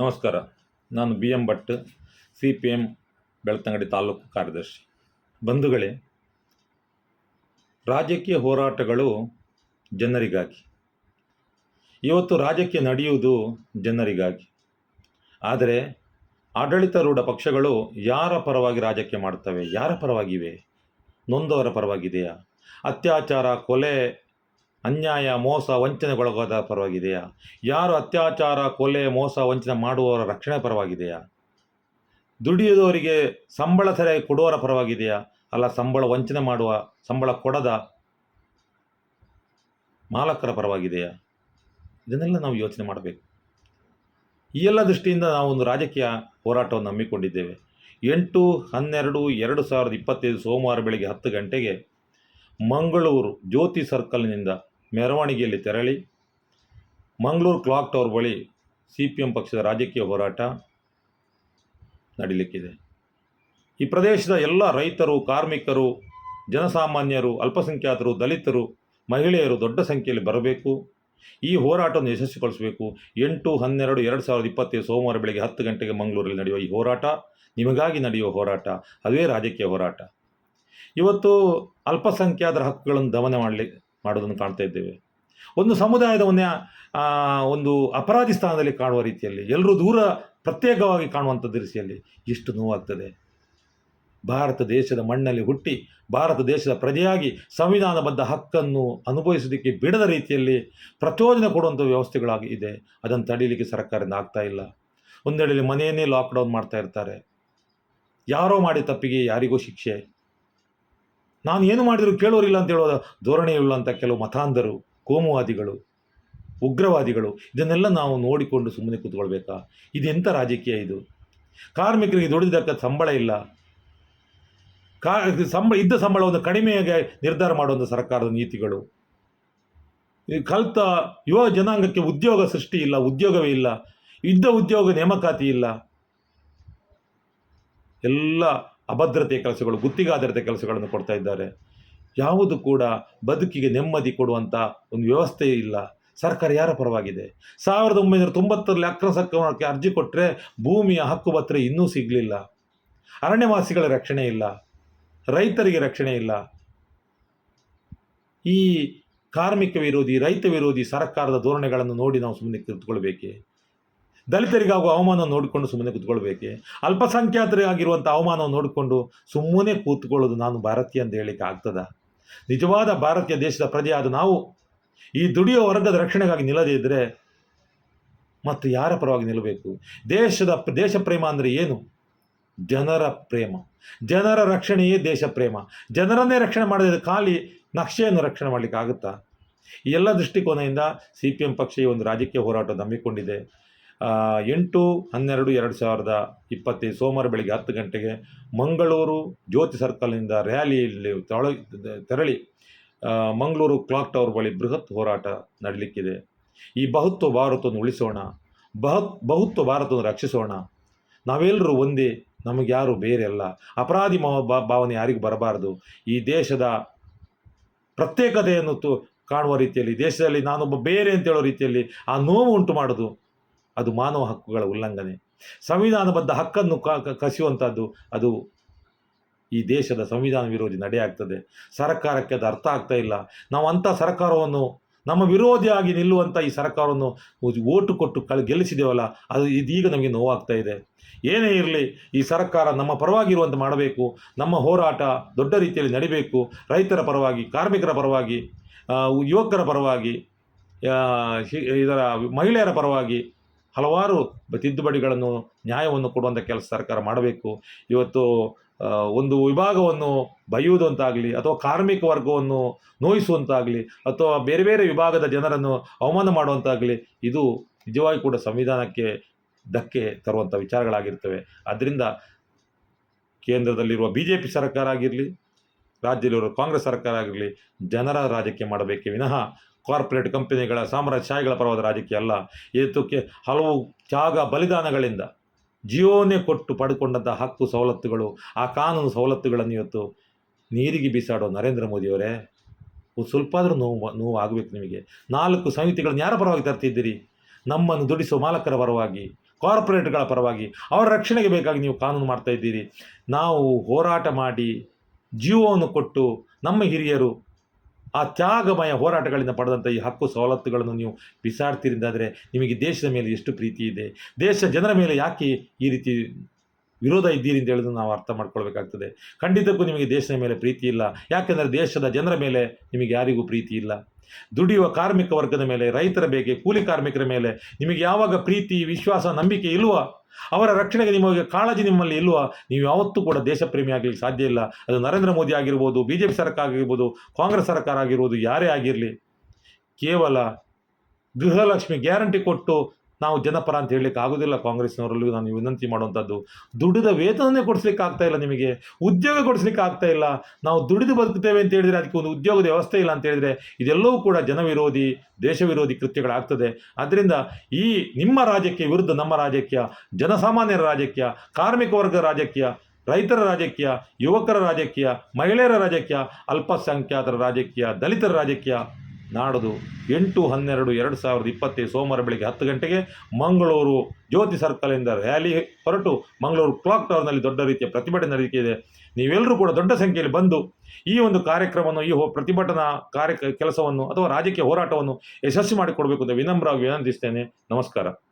ನಮಸ್ಕಾರ. ನಾನು B M Bhat, C P M Belthangady taluk ಕಾರ್ಯದರ್ಶಿ. ಬಂಧುಗಳೇ, ರಾಜಕೀಯ ಹೋರಾಟಗಳು ಜನರಿಗಾಗಿ. ಇವತ್ತು ರಾಜಕೀಯ ನಡೆಯುವುದು ಜನರಿಗಾಗಿ. ಆದರೆ ಆಡಳಿತಾರೂಢ ಪಕ್ಷಗಳು ಯಾರ ಪರವಾಗಿ ರಾಜಕೀಯ ಮಾಡ್ತವೆ ಯಾರ ಪರವಾಗಿವೆ, ನೊಂದವರ ಪರವಾಗಿದೆಯಾ? ಅತ್ಯಾಚಾರ, ಕೊಲೆ ಅನ್ಯಾಯ, ಮೋಸ ವಂಚನೆಗೊಳಗಾದ ಪರವಾಗಿದೆಯಾ? ಯಾರು ಅತ್ಯಾಚಾರ, ಕೊಲೆ, ಮೋಸ, ವಂಚನೆ ಮಾಡುವವರ ರಕ್ಷಣೆ ಪರವಾಗಿದೆಯಾ? ದುಡಿಯುವವರಿಗೆ ಸಂಬಳ ಸರಿಯಾಗಿ ಕೊಡುವವರ ಪರವಾಗಿದೆಯಾ? ಅಲ್ಲ, ಸಂಬಳ ವಂಚನೆ ಮಾಡುವ, ಸಂಬಳ ಕೊಡದ ಮಾಲಕರ ಪರವಾಗಿದೆಯಾ? ಇದನ್ನೆಲ್ಲ ನಾವು ಯೋಚನೆ ಮಾಡಬೇಕು. ಈ ಎಲ್ಲ ದೃಷ್ಟಿಯಿಂದ ನಾವು ಒಂದು ರಾಜಕೀಯ ಹೋರಾಟವನ್ನು ಹಮ್ಮಿಕೊಂಡಿದ್ದೇವೆ. ಎಂಟು, ಹನ್ನೆರಡು, ಎರಡು ಸಾವಿರದ ಇಪ್ಪತ್ತೈದು ಸೋಮವಾರ ಬೆಳಗ್ಗೆ ಹತ್ತು ಗಂಟೆಗೆ ಮಂಗಳೂರು ಜ್ಯೋತಿ ಸರ್ಕಲ್ನಿಂದ ಮೆರವಣಿಗೆಯಲ್ಲಿ ತೆರಳಿ ಮಂಗಳೂರು ಕ್ಲಾಕ್ ಟವರ್ ಬಳಿ ಸಿ ಪಿ ಎಂ ಪಕ್ಷದ ರಾಜಕೀಯ ಹೋರಾಟ ನಡೀಲಿಕ್ಕಿದೆ. ಈ ಪ್ರದೇಶದ ಎಲ್ಲ ರೈತರು, ಕಾರ್ಮಿಕರು, ಜನಸಾಮಾನ್ಯರು, ಅಲ್ಪಸಂಖ್ಯಾತರು, ದಲಿತರು, ಮಹಿಳೆಯರು ದೊಡ್ಡ ಸಂಖ್ಯೆಯಲ್ಲಿ ಬರಬೇಕು. ಈ ಹೋರಾಟವನ್ನು ಯಶಸ್ವಿಗೊಳಿಸಬೇಕು. ಎಂಟು, ಹನ್ನೆರಡು, ಎರಡು ಸಾವಿರದ ಇಪ್ಪತ್ತೈದು ಸೋಮವಾರ ಬೆಳಗ್ಗೆ ಹತ್ತು ಗಂಟೆಗೆ ಮಂಗಳೂರಲ್ಲಿ ನಡೆಯುವ ಈ ಹೋರಾಟ ನಿಮಗಾಗಿ ನಡೆಯುವ ಹೋರಾಟ, ಅದೇ ರಾಜಕೀಯ ಹೋರಾಟ. ಇವತ್ತು ಅಲ್ಪಸಂಖ್ಯಾತರ ಹಕ್ಕುಗಳನ್ನು ದಮನ ಮಾಡಲಿ ಮಾಡೋದನ್ನು ಕಾಣ್ತಾ ಇದ್ದೇವೆ. ಒಂದು ಸಮುದಾಯದ ಒಂದೇ ಒಂದು ಅಪರಾಧಿ ಸ್ಥಾನದಲ್ಲಿ ಕಾಣುವ ರೀತಿಯಲ್ಲಿ, ಎಲ್ಲರೂ ದೂರ ಪ್ರತ್ಯೇಕವಾಗಿ ಕಾಣುವಂಥ ದೃಷ್ಟಿಯಲ್ಲಿ ಎಷ್ಟು ನೋವಾಗ್ತದೆ. ಭಾರತ ದೇಶದ ಮಣ್ಣಲ್ಲಿ ಹುಟ್ಟಿ, ಭಾರತ ದೇಶದ ಪ್ರಜೆಯಾಗಿ ಸಂವಿಧಾನಬದ್ಧ ಹಕ್ಕನ್ನು ಅನುಭವಿಸೋದಕ್ಕೆ ಬಿಡದ ರೀತಿಯಲ್ಲಿ ಪ್ರಚೋದನೆ ಕೊಡುವಂಥ ವ್ಯವಸ್ಥೆಗಳಾಗಿ ಇದೆ. ಅದನ್ನು ತಡೀಲಿಕ್ಕೆ ಸರ್ಕಾರದಿಂದ ಆಗ್ತಾ ಇಲ್ಲ. ಒಂದೆಡೆಯಲ್ಲಿ ಮನೆಯನ್ನೇ ಲಾಕ್ಡೌನ್ ಮಾಡ್ತಾ ಇರ್ತಾರೆ. ಯಾರೋ ಮಾಡಿ ತಪ್ಪಿಗೆ ಯಾರಿಗೂ ಶಿಕ್ಷೆ. ನಾನು ಏನು ಮಾಡಿದರೂ ಕೇಳೋರಿಲ್ಲ ಅಂತ ಹೇಳೋ ಧೋರಣೆ ಇಲ್ಲಂಥ ಕೆಲವು ಮತಾಂಧರು, ಕೋಮುವಾದಿಗಳು, ಉಗ್ರವಾದಿಗಳು, ಇದನ್ನೆಲ್ಲ ನಾವು ನೋಡಿಕೊಂಡು ಸುಮ್ಮನೆ ಕೂತ್ಕೊಳ್ಬೇಕಾ? ಇದೆಂಥ ರಾಜಕೀಯ ಇದು? ಕಾರ್ಮಿಕರಿಗೆ ದುಡಿದಕ್ಕ ಸಂಬಳ ಇಲ್ಲ. ಕಾ ಸಂಬಳ, ಇದ್ದ ಸಂಬಳವನ್ನು ಕಡಿಮೆಯಾಗಿ ನಿರ್ಧಾರ ಮಾಡುವಂಥ ಸರ್ಕಾರದ ನೀತಿಗಳು. ಕಲಿತ ಯುವ ಜನಾಂಗಕ್ಕೆ ಉದ್ಯೋಗ ಸೃಷ್ಟಿ ಇಲ್ಲ, ಉದ್ಯೋಗವೇ ಇಲ್ಲ. ಇದ್ದ ಉದ್ಯೋಗ ನೇಮಕಾತಿ ಇಲ್ಲ. ಎಲ್ಲ ಅಭದ್ರತೆಯ ಕೆಲಸಗಳು ಗುತ್ತಿಗಾಧಾರಿತ ಕೆಲಸಗಳನ್ನು ಕೊಡ್ತಾ ಇದ್ದಾರೆ. ಯಾವುದು ಕೂಡ ಬದುಕಿಗೆ ನೆಮ್ಮದಿ ಕೊಡುವಂಥ ಒಂದು ವ್ಯವಸ್ಥೆ ಇಲ್ಲ. ಸರ್ಕಾರ ಯಾರ ಪರವಾಗಿದೆ? ಸಾವಿರದ ಒಂಬೈನೂರ ತೊಂಬತ್ತರಲ್ಲಿ ಅಕ್ರಮ ಸಕ್ರಮಕ್ಕೆ ಅರ್ಜಿ ಕೊಟ್ಟರೆ ಭೂಮಿಯ ಹಕ್ಕುಪತ್ರ ಇನ್ನೂ ಸಿಗಲಿಲ್ಲ. ಅರಣ್ಯವಾಸಿಗಳ ರಕ್ಷಣೆ ಇಲ್ಲ. ರೈತರಿಗೆ ರಕ್ಷಣೆ ಇಲ್ಲ. ಈ ಕಾರ್ಮಿಕ ವಿರೋಧಿ, ರೈತ ವಿರೋಧಿ ಸರ್ಕಾರದ ಧೋರಣೆಗಳನ್ನು ನೋಡಿ ನಾವು ಸುಮ್ಮನೆ ಕೂತ್ಕೊಳ್ಬೇಕೆ ದಲಿತರಿಗಾಗುವ ಅವಮಾನ ನೋಡಿಕೊಂಡು ಸುಮ್ಮನೆ ಕೂತ್ಕೊಳ್ಬೇಕೆ? ಅಲ್ಪಸಂಖ್ಯಾತರಿಗಾಗಿರುವಂಥ ಅವಮಾನವನ್ನು ನೋಡಿಕೊಂಡು ಸುಮ್ಮನೆ ಕೂತ್ಕೊಳ್ಳೋದು ನಾನು ಭಾರತೀಯ ಅಂತ ಹೇಳಲಿಕ್ಕೆ ಆಗ್ತದ? ನಿಜವಾದ ಭಾರತೀಯ ದೇಶದ ಪ್ರಜೆಯಾದ ನಾವು ಈ ದುಡಿಯೋ ವರ್ಗದ ರಕ್ಷಣೆಗಾಗಿ ನಿಲ್ಲದೇ ಇದ್ದರೆ ಮತ್ತು ಯಾರ ಪರವಾಗಿ ನಿಲ್ಲಬೇಕು? ದೇಶದ ದೇಶ ಪ್ರೇಮ ಅಂದರೆ ಏನು? ಜನರ ಪ್ರೇಮ. ಜನರ ರಕ್ಷಣೆಯೇ ದೇಶ ಪ್ರೇಮ. ಜನರನ್ನೇ ರಕ್ಷಣೆ ಮಾಡದಿದ್ದರೆ ಖಾಲಿ ನಕ್ಷೆಯನ್ನು ರಕ್ಷಣೆ ಮಾಡಲಿಕ್ಕೆ ಆಗುತ್ತಾ? ಎಲ್ಲ ದೃಷ್ಟಿಕೋನದಿಂದ ಸಿ ಪಿ ಎಂ ಪಕ್ಷ ಈ ಒಂದು ರಾಜಕೀಯ ಹೋರಾಟ ಹಮ್ಮಿಕೊಂಡಿದೆ. ಎಂಟು, ಹನ್ನೆರಡು, ಎರಡು ಸಾವಿರದ ಇಪ್ಪತ್ತೈದು ಸೋಮವಾರ ಬೆಳಗ್ಗೆ ಹತ್ತು ಗಂಟೆಗೆ ಮಂಗಳೂರು ಜ್ಯೋತಿ ಸರ್ಕಲ್ನಿಂದ ರ್ಯಾಲಿಯಲ್ಲಿ ತೊಳ ತೆರಳಿ ಮಂಗಳೂರು ಕ್ಲಾಕ್ ಟವರ್ ಬಳಿ ಬೃಹತ್ ಹೋರಾಟ ನಡೀಲಿಕ್ಕಿದೆ. ಈ ಬಹುತ್ವ ಭಾರತವನ್ನು ಉಳಿಸೋಣ, ಬಹತ್, ಬಹುತ್ವ ಭಾರತವನ್ನು ರಕ್ಷಿಸೋಣ. ನಾವೆಲ್ಲರೂ ಒಂದೇ, ನಮಗೆ ಯಾರು ಬೇರೆ ಅಲ್ಲ. ಅಪರಾಧಿ ಭಾವನೆ ಯಾರಿಗೂ ಬರಬಾರದು. ಈ ದೇಶದ ಪ್ರತ್ಯೇಕತೆಯನ್ನು ತು, ಕಾಣುವ ರೀತಿಯಲ್ಲಿ ದೇಶದಲ್ಲಿ ನಾನೊಬ್ಬ ಬೇರೆ ಅಂತ ಹೇಳೋ ರೀತಿಯಲ್ಲಿ ಆ ನೋವು ಉಂಟು ಮಾಡೋದು. ಅದು ಮಾನವ ಹಕ್ಕುಗಳ ಉಲ್ಲಂಘನೆ. ಸಂವಿಧಾನಬದ್ಧ ಹಕ್ಕನ್ನು ಕಸಿಯುವಂಥದ್ದು ಅದು ಈ ದೇಶದ ಸಂವಿಧಾನ ವಿರೋಧಿ ನಡೆಯಾಗ್ತದೆ ಸರ್ಕಾರಕ್ಕೆ ಅದು ಅರ್ಥ ಆಗ್ತಾ ಇಲ್ಲ. ನಾವು ಅಂಥ ಸರ್ಕಾರವನ್ನು, ನಮ್ಮ ವಿರೋಧಿಯಾಗಿ ನಿಲ್ಲುವಂಥ ಈ ಸರ್ಕಾರವನ್ನು ಓಟು ಕೊಟ್ಟು ಕಳ್ ಗೆಲ್ಲಿಸಿದೆವಲ್ಲ, ಅದು ಇದೀಗ ನಮಗೆ ನೋವಾಗ್ತಾ ಇದೆ. ಏನೇ ಇರಲಿ, ಈ ಸರ್ಕಾರ ನಮ್ಮ ಪರವಾಗಿರುವಂತೆ ಮಾಡಬೇಕು, ನಮ್ಮ ಹೋರಾಟ ದೊಡ್ಡ ರೀತಿಯಲ್ಲಿ ನಡಿಬೇಕು, ರೈತರ ಪರವಾಗಿ, ಕಾರ್ಮಿಕರ ಪರವಾಗಿ ಯುವಕರ ಪರವಾಗಿ ಇದರ ಮಹಿಳೆಯರ ಪರವಾಗಿ ಹಲವಾರು ತಿದ್ದುಪಡಿಗಳನ್ನು ನ್ಯಾಯವನ್ನು ಕೊಡುವಂಥ ಕೆಲಸ ಸರ್ಕಾರ ಮಾಡಬೇಕು. ಇವತ್ತು ಒಂದು ವಿಭಾಗವನ್ನು ಬೈಯುವುದಂತಾಗಲಿ ಅಥವಾ ಕಾರ್ಮಿಕ ವರ್ಗವನ್ನು ನೋಯಿಸುವಂತಾಗಲಿ ಅಥವಾ ಬೇರೆ ಬೇರೆ ವಿಭಾಗದ ಜನರನ್ನು ಅವಮಾನ ಮಾಡುವಂತಾಗಲಿ ಇದು ನಿಜವಾಗಿ ಕೂಡ ಸಂವಿಧಾನಕ್ಕೆ ಧಕ್ಕೆ ತರುವಂಥ ವಿಚಾರಗಳಾಗಿರ್ತವೆ. ಆದ್ದರಿಂದ ಕೇಂದ್ರದಲ್ಲಿರುವ ಬಿ ಜೆ ಪಿ ಸರ್ಕಾರ ಆಗಿರಲಿ, ರಾಜ್ಯದಲ್ಲಿರುವ ಕಾಂಗ್ರೆಸ್ ಸರ್ಕಾರ ಆಗಿರಲಿ, ಜನರ ರಾಜಕೀಯ ಮಾಡಬೇಕೇ ವಿನಃ ಕಾರ್ಪೊರೇಟ್ ಕಂಪನಿಗಳ ಸಾಮ್ರಾಜ್ಯಶಾಹಿಗಳ ಪರವಾದ ರಾಜಕೀಯ ಅಲ್ಲ. ಇದಕ್ಕೆ ಹಲವು ತ್ಯಾಗ ಬಲಿದಾನಗಳಿಂದ ಜೀವನೇ ಕೊಟ್ಟು ಪಡ್ಕೊಂಡಂಥ ಹಕ್ಕು ಸವಲತ್ತುಗಳು, ಆ ಕಾನೂನು ಸವಲತ್ತುಗಳನ್ನು ಇವತ್ತು ನೀರಿಗೆ ಬೀಸಾಡೋ ನರೇಂದ್ರ ಮೋದಿಯವರೇ ಸ್ವಲ್ಪ ಆದರೂ ನೋವು ನೋವು ಆಗಬೇಕು ನಿಮಗೆ. ನಾಲ್ಕು ಸಮಿತಿಗಳನ್ನು ಯಾರ ಪರವಾಗಿ ತರ್ತಿದ್ದೀರಿ? ನಮ್ಮನ್ನು ದುಡಿಸುವ ಮಾಲಕರ ಪರವಾಗಿ, ಕಾರ್ಪೊರೇಟ್ಗಳ ಪರವಾಗಿ, ಅವರ ರಕ್ಷಣೆಗೆ ಬೇಕಾಗಿ ನೀವು ಕಾನೂನು ಮಾಡ್ತಾ ಇದ್ದೀರಿ. ನಾವು ಹೋರಾಟ ಮಾಡಿ ಜೀವವನ್ನು ಕೊಟ್ಟು ನಮ್ಮ ಹಿರಿಯರು ಆ ತ್ಯಾಗಮಯ ಹೋರಾಟಗಳಿಂದ ಪಡೆದಂಥ ಈ ಹಕ್ಕು ಸವಲತ್ತುಗಳನ್ನು ನೀವು ಬಿಸಾಡ್ತೀರಿಂದಾದರೆ ನಿಮಗೆ ದೇಶದ ಮೇಲೆ ಎಷ್ಟು ಪ್ರೀತಿ ಇದೆ? ದೇಶ ಜನರ ಮೇಲೆ ಯಾಕೆ ಈ ರೀತಿ ವಿರೋಧ ಇದ್ದೀರಿ ಅಂತ ಹೇಳೋದನ್ನು ನಾವು ಅರ್ಥ ಮಾಡ್ಕೊಳ್ಬೇಕಾಗ್ತದೆ. ಖಂಡಿತಕ್ಕೂ ನಿಮಗೆ ದೇಶದ ಮೇಲೆ ಪ್ರೀತಿ ಇಲ್ಲ. ಯಾಕೆಂದರೆ ದೇಶದ ಜನರ ಮೇಲೆ ನಿಮಗೆ ಯಾರಿಗೂ ಪ್ರೀತಿ ಇಲ್ಲ. ದುಡಿಯುವ ಕಾರ್ಮಿಕ ವರ್ಗದ ಮೇಲೆ, ರೈತರ ಬೇಕೆ ಕೂಲಿ ಕಾರ್ಮಿಕರ ಮೇಲೆ ನಿಮಗೆ ಯಾವಾಗ ಪ್ರೀತಿ, ವಿಶ್ವಾಸ, ನಂಬಿಕೆ ಇಲ್ವಾ ಅವರ ರಕ್ಷಣೆಗೆ ನಿಮಗೆ ಕಾಳಜಿ ನಿಮ್ಮಲ್ಲಿ ಇಲ್ವಾ? ನೀವು ಯಾವತ್ತೂ ಕೂಡ ದೇಶಪ್ರೇಮಿ ಆಗಲಿಕ್ಕೆ ಸಾಧ್ಯ ಇಲ್ಲ. ಅದು ನರೇಂದ್ರ ಮೋದಿ ಆಗಿರ್ಬೋದು ಬಿ ಜೆ ಪಿ ಸರ್ಕಾರ ಆಗಿರ್ಬೋದು, ಕಾಂಗ್ರೆಸ್ ಸರ್ಕಾರ ಆಗಿರ್ಬೋದು, ಯಾರೇ ಆಗಿರಲಿ, ಕೇವಲ ಗೃಹಲಕ್ಷ್ಮಿ ಗ್ಯಾರಂಟಿ ಕೊಟ್ಟು ನಾವು ಜನಪರ ಅಂತ ಹೇಳಲಿಕ್ಕೆ ಆಗೋದಿಲ್ಲ ಕಾಂಗ್ರೆಸ್ನವರಲ್ಲೂ ನಾನು ವಿನಂತಿ ಮಾಡುವಂಥದ್ದು. ದುಡಿದ ವೇತನನೇ ಕೊಡಿಸ್ಲಿಕ್ಕೆ ಆಗ್ತಾ ಇಲ್ಲ ನಿಮಗೆ. ಉದ್ಯೋಗ ಕೊಡಿಸ್ಲಿಕ್ಕೆ ಆಗ್ತಾ ಇಲ್ಲ. ನಾವು ದುಡಿದು ಬದುಕುತ್ತೇವೆ ಅಂತ ಹೇಳಿದರೆ ಅದಕ್ಕೆ ಒಂದು ಉದ್ಯೋಗದ ವ್ಯವಸ್ಥೆ ಇಲ್ಲ ಅಂತ ಹೇಳಿದರೆ ಇದೆಲ್ಲವೂ ಕೂಡ ಜನವಿರೋಧಿ ದೇಶ ವಿರೋಧಿ ಕೃತ್ಯಗಳಾಗ್ತದೆ. ಆದ್ದರಿಂದ ಈ ನಿಮ್ಮ ರಾಜ್ಯಕ್ಕೆ ವಿರುದ್ಧ ನಮ್ಮ ರಾಜಕೀಯ, ಜನಸಾಮಾನ್ಯರ ರಾಜಕೀಯ, ಕಾರ್ಮಿಕ ವರ್ಗ ರಾಜಕೀಯ, ರೈತರ ರಾಜಕೀಯ, ಯುವಕರ ರಾಜಕೀಯ, ಮಹಿಳೆಯರ ರಾಜಕೀಯ, ಅಲ್ಪಸಂಖ್ಯಾತರ ರಾಜಕೀಯ, ದಲಿತರ ರಾಜಕೀಯ ನಾಡದು ಎಂಟು ಹನ್ನೆರಡು ಎರಡು ಸಾವಿರದ ಇಪ್ಪತ್ತೈದು ಸೋಮವಾರ ಬೆಳಗ್ಗೆ ಹತ್ತು ಗಂಟೆಗೆ ಮಂಗಳೂರು ಜ್ಯೋತಿ ಸರ್ಕಲಿಂದ ರ್ಯಾಲಿ ಹೊರಟು ಮಂಗಳೂರು ಕ್ಲಾಕ್ ಟವರ್ನಲ್ಲಿ ದೊಡ್ಡ ರೀತಿಯ ಪ್ರತಿಭಟನೆ ನಡೆಯುತ್ತಿದೆ ನೀವೆಲ್ಲರೂ ಕೂಡ ದೊಡ್ಡ ಸಂಖ್ಯೆಯಲ್ಲಿ ಬಂದು ಈ ಒಂದು ಕಾರ್ಯಕ್ರಮವನ್ನು, ಈ ಪ್ರತಿಭಟನಾ ಕಾರ್ಯ ಕೆಲಸವನ್ನು ಅಥವಾ ರಾಜಕೀಯ ಹೋರಾಟವನ್ನು ಯಶಸ್ವಿ ಮಾಡಿಕೊಡಬೇಕು ಅಂತ ವಿನಮ್ರವಾಗಿ ವಿನಂತಿಸ್ತೇನೆ. ನಮಸ್ಕಾರ.